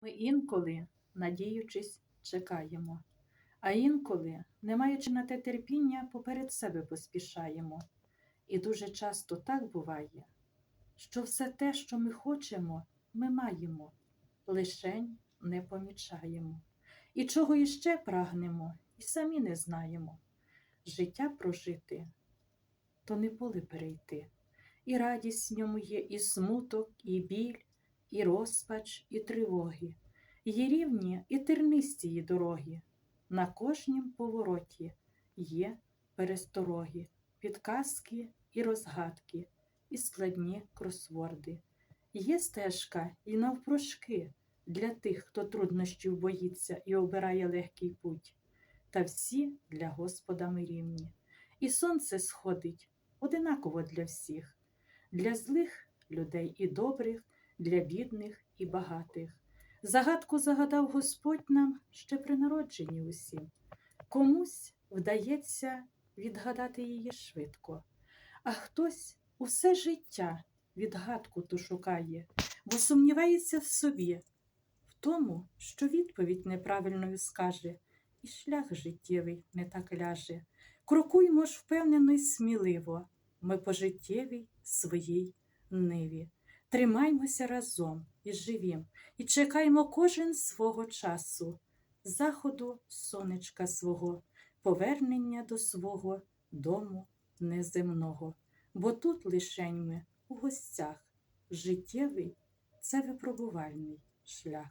Ми інколи, надіючись, чекаємо, а інколи, не маючи на те терпіння, поперед себе поспішаємо. І дуже часто так буває, що все те, що ми хочемо, ми маємо, лишень не помічаємо. І чого іще прагнемо, і самі не знаємо. Життя прожити, то не поле перейти. І радість в ньому є, і смуток, і біль, і розпач, і тривоги. Є рівні і тернисті її дороги. На кожнім повороті є перестороги, підказки і розгадки, і складні кросворди. Є стежка і навпрошки для тих, хто труднощів боїться і обирає легкий путь. Та всі для Господа ми рівні. І сонце сходить одинаково для всіх, для злих людей і добрих, для бідних і багатих. Загадку загадав Господь нам ще при народженні усім. Комусь вдається відгадати її швидко, а хтось усе життя відгадку ту шукає, бо сумнівається в собі, в тому, що відповідь неправильною скаже, і шлях життєвий не так ляже. Крокуймо ж впевнено й сміливо, ми по життєвій своїй ниві. Тримаймося разом і живім, і чекаймо кожен свого часу, заходу сонечка свого, повернення до свого дому неземного. Бо тут лишень ми у гостях, життєвий це випробувальний шлях.